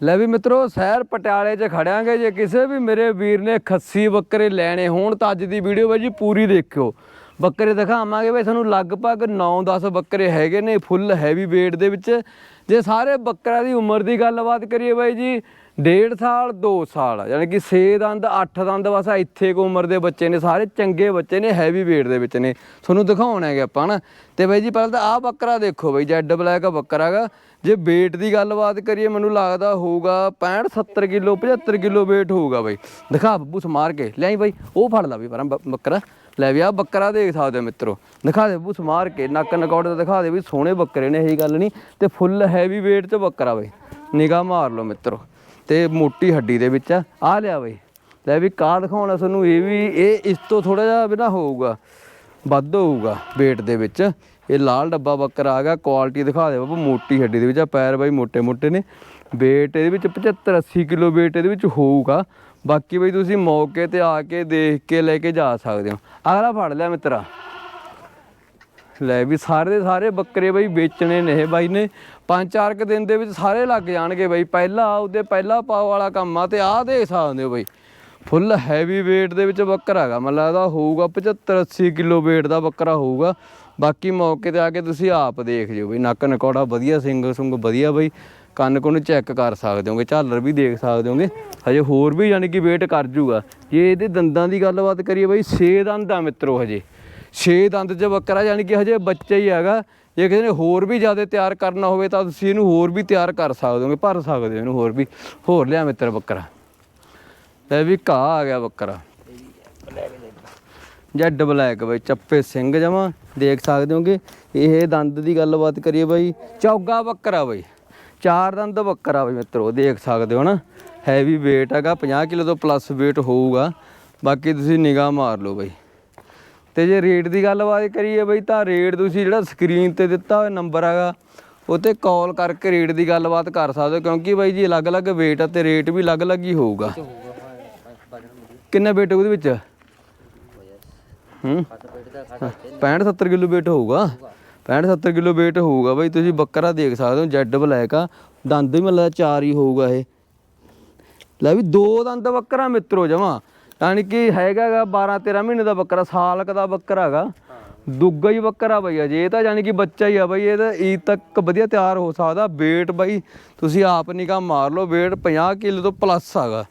ਲੈ ਵੀ ਮਿੱਤਰੋ ਸ਼ਹਿਰ ਪਟਿਆਲੇ 'ਚ ਖੜਿਆਂਗੇ। ਜੇ ਕਿਸੇ ਵੀ ਮੇਰੇ ਵੀਰ ਨੇ ਖੱਸੀ ਬੱਕਰੇ ਲੈਣੇ ਹੋਣ ਤਾਂ ਅੱਜ ਦੀ ਵੀਡੀਓ ਬਾਈ ਜੀ ਪੂਰੀ ਦੇਖਿਓ। ਬੱਕਰੇ ਦਿਖਾਵਾਂਗੇ ਬਈ ਤੁਹਾਨੂੰ ਲਗਭਗ 9-10 ਬੱਕਰੇ ਹੈਗੇ ਨੇ, ਫੁੱਲ ਹੈਵੀ weight ਦੇ ਵਿੱਚ। ਜੇ ਸਾਰੇ ਬੱਕਰਾ ਦੀ ਉਮਰ ਦੀ ਗੱਲਬਾਤ ਕਰੀਏ ਬਾਈ ਜੀ, ਡੇਢ ਸਾਲ 2 ਸਾਲ, ਯਾਨੀ ਕਿ 6 ਦੰਦ 8 ਦੰਦ, ਬਸ ਇੱਥੇ ਕੋ ਉਮਰ ਦੇ ਬੱਚੇ ਨੇ, ਸਾਰੇ ਚੰਗੇ ਬੱਚੇ ਨੇ ਹੈਵੀ weight ਦੇ ਵਿੱਚ ਨੇ। ਤੁਹਾਨੂੰ ਦਿਖਾਉਣਾ ਹੈਗਾ ਆਪਾਂ ਨਾ। ਤੇ ਬਾਈ ਜੀ, ਪਹਿਲਾਂ ਤਾਂ ਆਹ ਬੱਕਰਾ ਦੇਖੋ ਬਾਈ, ਜੈਡ ਬਲੈਕ ਬੱਕਰਾ ਹੈਗਾ। ਜੇ weight ਦੀ ਗੱਲਬਾਤ ਕਰੀਏ, ਮੈਨੂੰ ਲੱਗਦਾ ਹੋਊਗਾ 65 70 ਕਿਲੋ 75 ਕਿਲੋ weight ਹੋਊਗਾ ਬਾਈ। ਦਿਖਾ ਬੱਬੂ ਸਮਾਰ ਕੇ, ਲਿਆਈ ਬਾਈ, ਉਹ ਫੜ ਲਾ ਵੀ ਪਰਾਂ ਬੱਕਰਾ। ਲੈ ਵੀ ਆ ਬੱਕਰਾ ਦੇਖ ਸਕਦੇ ਹੋ ਮਿੱਤਰੋ। ਦਿਖਾ ਦੇ ਬੂਸ ਮਾਰ ਕੇ, ਨੱਕ ਨਕੌੜ ਤੇ ਦਿਖਾ ਦੇ ਵੀ ਸੋਹਣੇ ਬੱਕਰੇ ਨੇ, ਇਹੀ ਗੱਲ ਨਹੀਂ। ਤੇ ਫੁੱਲ ਹੈਵੀ weight ਤੇ ਬੱਕਰਾ ਬਈ। ਨਿਗਾ ਮਾਰ ਲਓ ਮਿੱਤਰੋ। ਤੇ ਮੋਟੀ ਹੱਡੀ ਦੇ ਵਿੱਚ ਆ। ਲਿਆ ਬਈ। ਲੈ ਵੀ ਕਾਹ ਦਿਖਾਉਣਾ ਤੁਹਾਨੂੰ, ਇਹ ਵੀ, ਇਹ ਇਸ ਤੋਂ ਥੋੜਾ ਜਿਹਾ ਬਿਨਾ ਹੋਊਗਾ। ਵੱਧ ਹੋਊਗਾ weight ਦੇ ਵਿੱਚ। ਇਹ ਲਾਲ ਡੱਬਾ ਬੱਕਰਾ ਆ ਗਿਆ ਕੁਆਲਿਟੀ ਦਿਖਾ ਦੇ ਬਾਬਾ, ਮੋਟੀ ਹੱਡੀ ਦੇ ਵਿੱਚ ਆ। ਪੈਰ ਬਾਈ ਮੋਟੇ ਮੋਟੇ ਨੇ। weight ਇਹਦੇ ਵਿੱਚ 75 80 ਕਿਲੋ weight ਇਹਦੇ ਵਿੱਚ ਹੋਊਗਾ। ਬਾਕੀ ਬਈ ਤੁਸੀਂ ਮੌਕੇ ਤੇ ਆ ਕੇ ਦੇਖ ਕੇ ਲੈ ਕੇ ਜਾ ਸਕਦੇ ਹੋ। ਅਗਲਾ ਫੜ ਲਿਆ ਮਿੱਤਰਾ। ਲੈ ਵੀ ਸਾਰੇ ਦੇ ਸਾਰੇ ਬੱਕਰੇ ਬਈ ਵੇਚਣੇ ਨੇ ਇਹ ਬਾਈ ਨੇ। ਪੰਜ ਚਾਰ ਕੁ ਦਿਨ ਦੇ ਵਿੱਚ ਸਾਰੇ ਲੱਗ ਜਾਣਗੇ ਬਈ। ਪਹਿਲਾ ਉਹਦੇ ਪਹਿਲਾ ਪਾਉ ਵਾਲਾ ਕੰਮ ਆ ਤੇ ਆਹ ਦੇਖ ਸਕਦੇ ਹੋ ਬਈ। ਫੁੱਲ ਹੈਵੀ weight ਦੇ ਵਿੱਚ ਬੱਕਰਾ ਹੈਗਾ। ਮੈਨੂੰ ਲੱਗਦਾ ਹੋਊਗਾ 75 80 ਕਿਲੋ weight ਦਾ ਬੱਕਰਾ ਹੋਊਗਾ। ਬਾਕੀ ਮੌਕੇ ਤੇ ਆ ਕੇ ਤੁਸੀਂ ਆਪ ਦੇਖ ਜਿਓ ਬਈ। ਨੱਕ ਨਕੌੜਾ ਵਧੀਆ ਸਿੰਗ ਸੁੰਗ ਵਧੀਆ ਬਈ। ਕੰਨ ਕੁੰਨ ਚੈੱਕ ਕਰ ਸਕਦੇ ਹੋਗੇ, ਝਾਲਰ ਵੀ ਦੇਖ ਸਕਦੇ ਹੋਗੇ। ਹਜੇ ਹੋਰ ਵੀ ਯਾਨੀ ਕਿ ਵੇਟ ਕਰ ਜੂਗਾ। ਜੇ ਇਹਦੇ ਦੰਦਾਂ ਦੀ ਗੱਲਬਾਤ ਕਰੀਏ ਬਈ 6 ਦੰਦ ਆ ਮਿੱਤਰੋ ਹਜੇ। 6 ਦੰਦ ਚ ਬੱਕਰਾ ਯਾਨੀ ਕਿ ਹਜੇ ਬੱਚਾ ਹੀ ਹੈਗਾ। ਜੇ ਕਿਸੇ ਨੇ ਹੋਰ ਵੀ ਜ਼ਿਆਦਾ ਤਿਆਰ ਕਰਨਾ ਹੋਵੇ ਤਾਂ ਤੁਸੀਂ ਇਹਨੂੰ ਹੋਰ ਵੀ ਤਿਆਰ ਕਰ ਸਕਦੇ ਹੋਗੇ, ਭਰ ਸਕਦੇ ਹੋ ਇਹਨੂੰ ਹੋਰ ਵੀ। ਹੋਰ ਲਿਆ ਮਿੱਤਰ ਬੱਕਰਾ। ਲੈ ਵੀ ਘਾਹ ਆ ਗਿਆ ਬੱਕਰਾ। ਜੈਡ ਬਲੈਕ ਬਈ, ਚੱਪੇ ਸਿੰਘ ਜਮਾ। ਦੇਖ ਸਕਦੇ ਹੋਗੇ, ਇਹ ਦੰਦ ਦੀ ਗੱਲਬਾਤ ਕਰੀਏ ਬਈ, ਚੌਗਾ ਬੱਕਰਾ ਬਈ। ਚਾਰ ਦੰਦ ਬੱਕਰਾ ਬਈ ਮਿੱਤਰੋ, ਦੇਖ ਸਕਦੇ ਹੋ ਨਾ। ਹੈਵੀ weight ਹੈਗਾ 50 ਕਿਲੋ ਤੋਂ ਪਲੱਸ weight ਹੋਊਗਾ। ਬਾਕੀ ਤੁਸੀਂ ਨਿਗਾਹ ਮਾਰ ਲਓ ਬਈ। ਤੇ ਜੇ ਰੇਟ ਦੀ ਗੱਲਬਾਤ ਕਰੀਏ ਬਈ, ਤਾਂ ਰੇਟ ਤੁਸੀਂ ਜਿਹੜਾ ਸਕਰੀਨ ਤੇ ਦਿੱਤਾ ਹੋਇਆ ਨੰਬਰ ਹੈਗਾ ਉਹ ਤੇ ਕਾਲ ਕਰਕੇ ਰੇਟ ਦੀ ਗੱਲਬਾਤ ਕਰ ਸਕਦੇ ਹੋ, ਕਿਉਂਕਿ ਬਾਈ ਜੀ ਅਲੱਗ-ਅਲੱਗ weight ਆ ਤੇ ਰੇਟ ਵੀ ਅਲੱਗ-ਅਲੱਗ ਹੀ ਹੋਊਗਾ। ਕਿੰਨਾ weight ਉਹਦੇ ਵਿੱਚ? ਹੂੰ? 65 70 ਕਿਲੋ weight ਹੋਊਗਾ। 65 70 ਕਿਲੋ weight ਹੋਊਗਾ ਬਾਈ, ਤੁਸੀਂ ਬੱਕਰਾ ਦੇਖ ਸਕਦੇ ਹੋ ਜੈਡ ਬਲੈਕ ਆ। ਦੰਦ ਵੀ ਮਤਲਬ ਚਾਰ ਹੀ ਹੋਊਗਾ ਇਹ। ਲੈ ਵੀ ਦੋ ਦੰਦ ਬੱਕਰਾ ਮਿੱਤਰੋ ਜਮਾ। ਯਾਨੀ ਕਿ ਹੈਗਾਗਾ 12 13 ਮਹੀਨੇ ਦਾ ਬੱਕਰਾ ਸਾਲ ਕ ਦਾ ਬੱਕਰਾ ਹੈਗਾ। ਦੁੱਗਾ ਹੀ ਬੱਕਰਾ ਬਈ, ਅਜੇ ਇਹ ਤਾਂ ਯਾਨੀ ਕਿ ਬੱਚਾ ਹੀ ਆ ਬਈ, ਇਹ ਤਾਂ ਈਦ ਤੱਕ ਵਧੀਆ ਤਿਆਰ ਹੋ ਸਕਦਾ। weight ਬਈ, ਤੁਸੀਂ ਆਪ ਨਿਗਾਹ ਮਾਰ ਲਓ, weight 50 ਕਿਲੋ ਤੋਂ ਪਲੱਸ ਹੈਗਾ।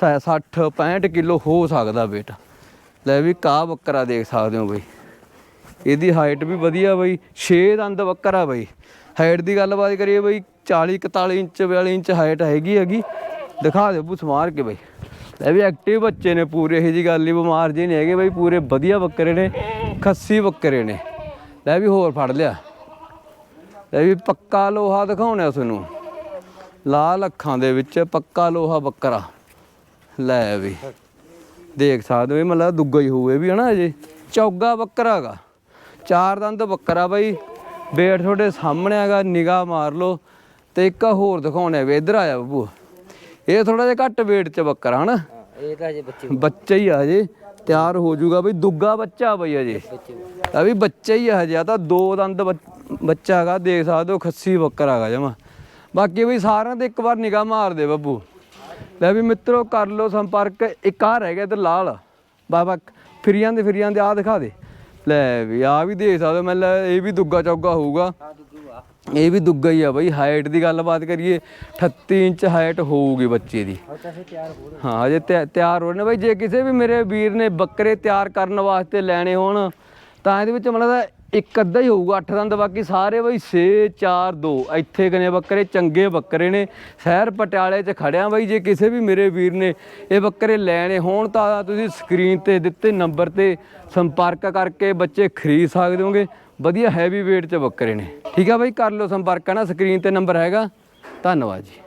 60 65 ਕਿਲੋ ਹੋ ਸਕਦਾ weight ਲੈ ਵੀ ਕਾ ਬੱਕਰਾ ਦੇਖ ਸਕਦੇ ਹੋ ਬਈ। ਇਹਦੀ ਹਾਈਟ ਵੀ ਵਧੀਆ ਬਈ 6 ਦੰਦ ਬੱਕਰਾ ਬਈ। ਹਾਈਟ ਦੀ ਗੱਲਬਾਤ ਕਰੀਏ ਬਈ 40 41 ਇੰਚ 42 ਇੰਚ ਹਾਈਟ ਹੈਗੀ ਹੈਗੀ। ਦਿਖਾ ਦਿਓ ਬੁੱਸ ਮਾਰ ਕੇ ਬਈ। ਲੈ ਵੀ ਐਕਟਿਵ ਬੱਚੇ ਨੇ ਪੂਰੇ, ਇਹੋ ਜੀ ਗੱਲ ਨਹੀਂ ਬਿਮਾਰ ਜੇ ਨਹੀਂ ਹੈਗੇ ਬਈ, ਪੂਰੇ ਵਧੀਆ ਬੱਕਰੇ ਨੇ, ਖੱਸੀ ਬੱਕਰੇ ਨੇ। ਲੈ ਵੀ ਹੋਰ ਫੜ ਲਿਆ। ਲੈ ਵੀ ਪੱਕਾ ਲੋਹਾ ਦਿਖਾਉਣਾ ਤੁਹਾਨੂੰ। ਲਾਲ ਅੱਖਾਂ ਦੇ ਵਿੱਚ ਪੱਕਾ ਲੋਹਾ ਬੱਕਰਾ। ਲੈ ਵੀ। ਦੇਖ ਸਕਦੇ ਹੋ ਇਹ ਮਤਲਬ ਦੁੱਗਾ ਹੀ ਹੋਵੇ ਇਹ ਵੀ ਹਨਾ ਅਜੇ। ਚੌਗਾ ਬੱਕਰਾ ਹੈਗਾ। ਚਾਰ ਦੰਦ ਬੱਕਰਾ ਬਾਈ। ਬੇਟ ਤੁਹਾਡੇ ਸਾਹਮਣੇ ਹੈਗਾ ਨਿਗਾਹ ਮਾਰ ਲਓ। ਤੇ ਇੱਕ ਹੋਰ ਦਿਖਾਉਣਾ ਵੀ ਇੱਧਰ ਆਇਆ ਬੱਬੂ। ਇਹ ਥੋੜਾ ਜਿਹਾ ਘੱਟ weight ਚ ਬੱਕਰਾ ਹਨਾ? ਇਹ ਤਾਂ ਹਜੇ ਬੱਚੇ ਬੱਚਾ ਹੀ ਆ ਹਜੇ ਤਿਆਰ ਹੋ ਜਾਊਗਾ ਬਈ। ਦੁੱਗਾ ਬੱਚਾ ਬਈ ਹਜੇ। ਆ ਵੀ ਬੱਚਾ ਹੀ ਆ ਹਜੇ ਆ ਤਾਂ ਦੋ ਦੰਦ ਬੱਚ- ਹੈਗਾ ਦੇਖ ਸਕਦੇ ਹੋ ਖੱਸੀ ਬੱਕਰਾ ਹੈਗਾ ਜਮਾ। ਬਾਕੀ ਬਈ ਸਾਰਿਆਂ ਤੇ ਇੱਕ ਵਾਰ ਨਿਗਾਹ ਮਾਰ ਦੇ ਬੱਬੂ। ਲੈ ਵੀ ਮਿੱਤਰੋ ਕਰ ਲਓ ਸੰਪਰਕ। ਇੱਕ ਆ ਰਹਿ ਗਿਆ ਇੱਧਰ ਲਾਲ। ਬਾਬਾ ਫਿਰੀਆਂ ਦੇ ਫਿਰੀਆਂ ਦੇ ਆ ਦਿਖਾ ਦੇ। ਲੈ ਵੀ ਆ ਵੀ ਦੇਖ ਸਕਦੇ ਹੋ ਮੈਨੂੰ ਇਹ ਵੀ ਦੁੱਗਾ ਚੌਗਾ ਹੋਊਗਾ। ਆ ਦੁੱਗੂ ਆ ਇਹ ਵੀ ਦੁੱਗਾ ਹੀ ਆ ਬਈ ਹਾਈਟ ਦੀ ਗੱਲਬਾਤ ਕਰੀਏ 38 ਇੰਚ ਹਾਈਟ ਹੋਊਗੀ ਬੱਚੇ ਦੀ। ਹੋਰ ਤਾਂ ਫੇ ਤਿਆਰ ਹੋ ਰਹੇ ਹਾਂ ਅਜੇ ਤਿਆ- ਤਿਆਰ ਹੋ ਰਹੇ ਨੇ ਬਾਈ ਜੇ ਕਿਸੇ ਵੀ ਮੇਰੇ ਵੀਰ ਨੇ ਬੱਕਰੇ ਤਿਆਰ ਕਰਨ ਵਾਸਤੇ ਲੈਣੇ ਹੋਣ ਤਾਂ ਇਹਦੇ ਵਿੱਚ ਮਤਲਬ ਇੱਕ ਅੱਧਾ ਹੀ ਹੋਊਗਾ, ਅੱਠ ਦੰਦ, ਬਾਕੀ ਸਾਰੇ ਬਾਈ 6 4 2 ਇੱਥੇ ਕਨੇ ਬੱਕਰੇ? ਚੰਗੇ ਬੱਕਰੇ ਨੇ। ਸ਼ਹਿਰ ਪਟਿਆਲੇ 'ਚ ਖੜਿਆ ਬਈ, ਜੇ ਕਿਸੇ ਵੀ ਮੇਰੇ ਵੀਰ ਨੇ ਇਹ ਬੱਕਰੇ ਲੈਣੇ ਹੋਣ, ਤਾਂ ਤੁਸੀਂ ਸਕਰੀਨ ਤੇ ਦਿੱਤੇ ਨੰਬਰ ਤੇ ਸੰਪਰਕ ਕਰਕੇ ਬੱਚੇ ਖਰੀਦ ਸਕਦੇ ਹੋਗੇ। ਵਧੀਆ ਹੈਵੀ weight 'ਚ ਬੱਕਰੇ ਨੇ। ਠੀਕ ਆ ਬਾਈ, ਕਰ ਲਓ ਸੰਪਰਕ ਹੈ ਨਾ ਸਕਰੀਨ ਤੇ ਨੰਬਰ ਹੈਗਾ। ਧੰਨਵਾਦ ਜੀ।